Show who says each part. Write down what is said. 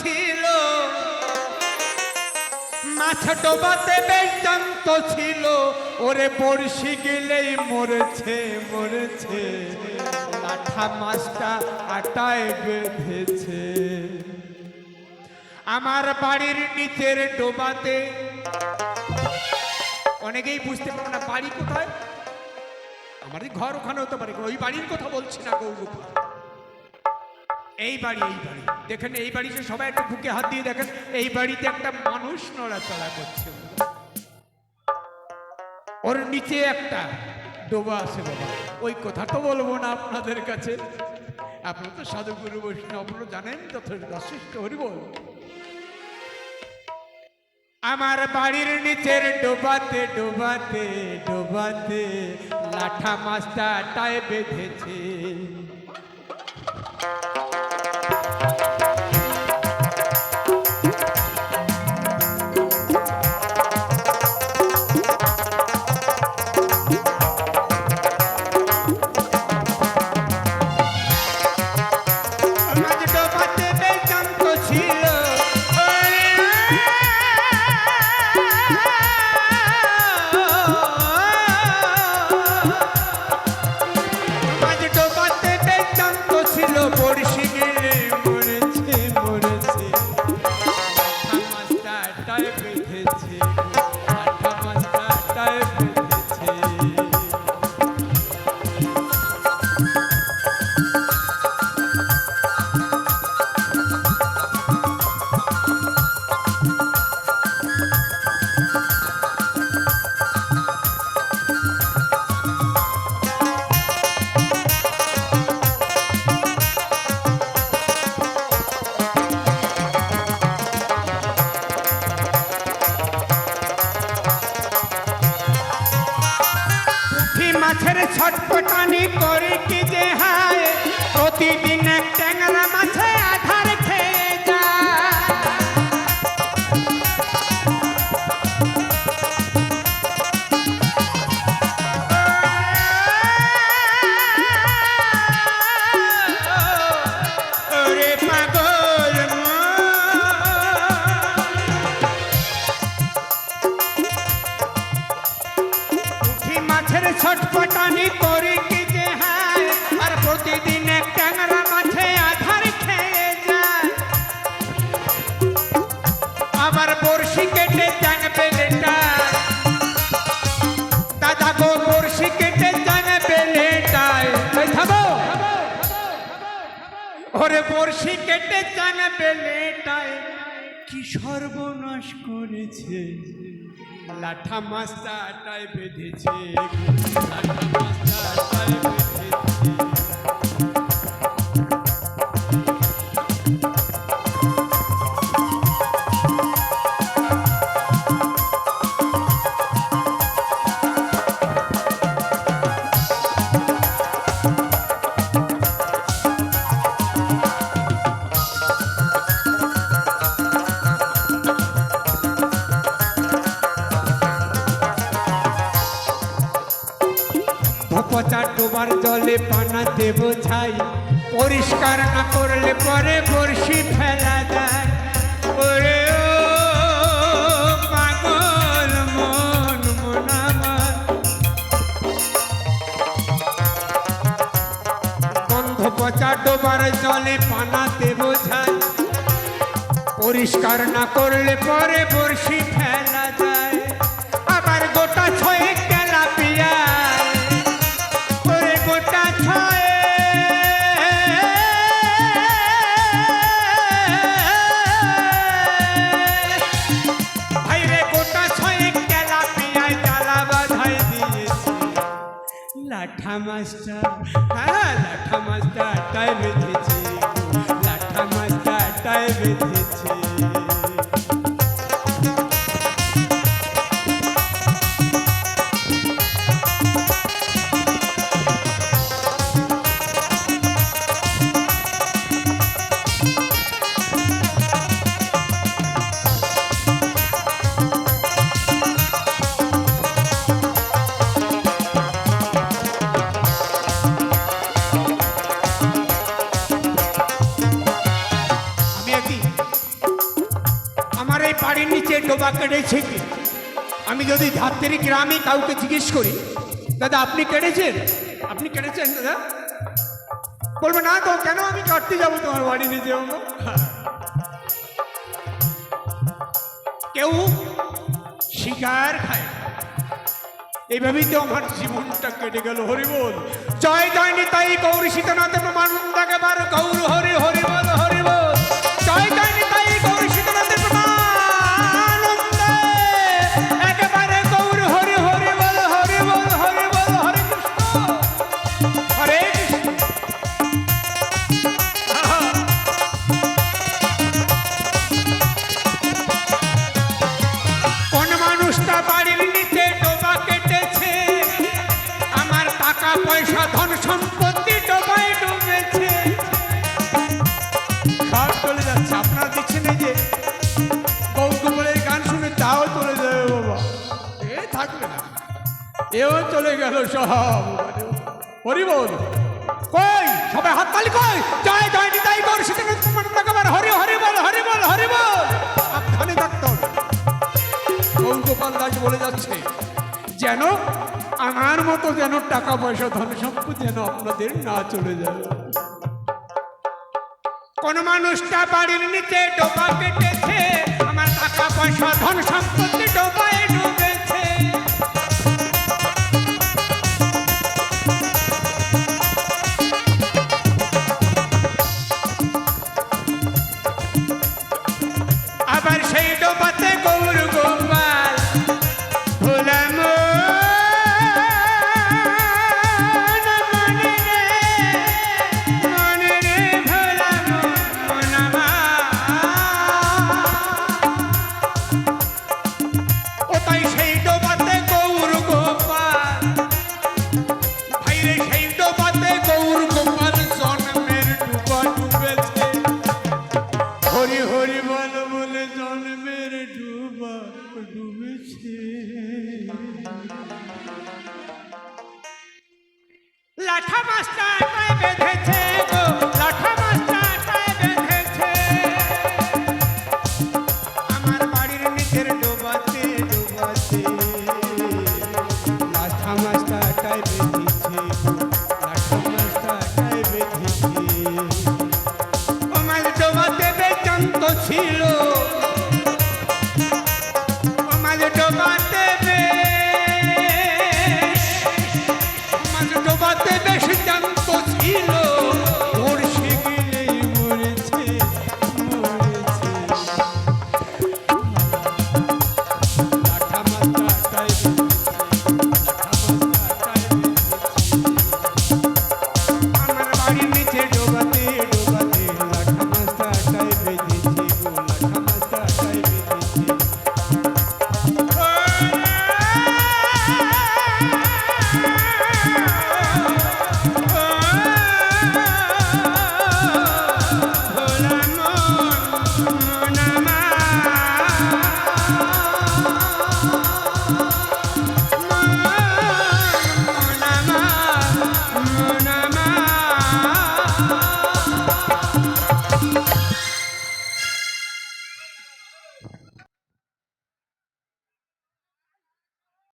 Speaker 1: ছিল। মাছ ডোবাতে বেশ জানত ছিল। ওরে বড়শি গেলেই মরেছে মরেছে। লাঠা মাছটা আটায় বেঁধেছে। আমার বাড়ির নিচের ডোবাতে। অনেকেই বুঝতে পারো না বাড়ি কোথায়। আমাদের ঘর ওখানে হতে পারে ওই বাড়ির কথা বলছি না গৌরব এই বাড়ি এই বাড়ি। দেখেন, এই বাড়িতে সবাই একটা বুকে হাত দিয়ে দেখেন, এই বাড়িতে একটা মানুষ নড়াচড়া করছে। ওর নিচে একটা ডোবা আছে বাবা। ওই কথা তো বলব না আপনাদের কাছে। আপনি তো সাধুগুরু বৈষ্ণব, আপনারা জানেন যথেষ্ট হরি বল আমার বাড়ির নিচের ডোবাতে ডোবাতে ডোবাতে লাঠা মাছটা টায় বেঁধেছে। ছটপটানি করে কি যে হায়। প্রতিদিন এক ট্যাংরা ছটপটানি করে কি যে হায়, আর প্রতিদিন এক ট্যাংরা মাছে আধার খেয়ে যায়। আবার বড়শি কেটে চাং পেলেটা। দাদা বড়শি কেটে চাং পেলেটায় ওরে বড়শি কেটে চাং পেলেটায় কি সর্বনাশ করেছে। লাঠা মাস্টারটাই বেঁধেছে। লাঠা মাস্টারটাই বেঁধেছে। ডোবার জলে পানা দেব ছাই। পরিষ্কার না করলে পরে বর্ষি ফেলা যায়। ওরে ও পাগল, মন মন আমার। পচা ডোবার জলে পানা দেব পরিষ্কার না করলে পরে বর্ষি লাঠা মাছটা হ্যাঁ লাঠা মাছটা টাই বেঁধেছে লাঠা মাছটা টাই বেঁধেছে ডোবা কেটেছে কি আমি যদি ধাত্রের গ্রামে কাউকে জিজ্ঞেস করি, দাদা, আপনি কেটেছেন আপনি কেটেছেন দাদা? বলব, না তো কেন আমি কাটতে যাব তোমার বাড়ি নিজে কেউ শিকার খায়। এইভাবেই তো আমার জীবনটা কেটে গেল, হরি বল। জয় জয় নিতাই গৌরী সীতানাথের প্রমানন্দাকে বার গৌর হরি। এও চলে গেল সব। হরি বল কই? সবাই হাত তালি কই? জয় জয়, নিতাই কর তোমার টাকা হরি হরি বল হরি বল হরি বল। সাবধানে থাকতে গৌরগোপাল দাস বলে যাচ্ছে, যেন আমার মতো যেন টাকা পয়সা ধন সম্পদ যেন আপনাদের না চলে যায়। কোন মানুষটা বাড়ির নিচে ডোবা কেটেছে, আমার টাকা পয়সা ধন সম্পত্তি ডোবায় বেচান্ত ছিল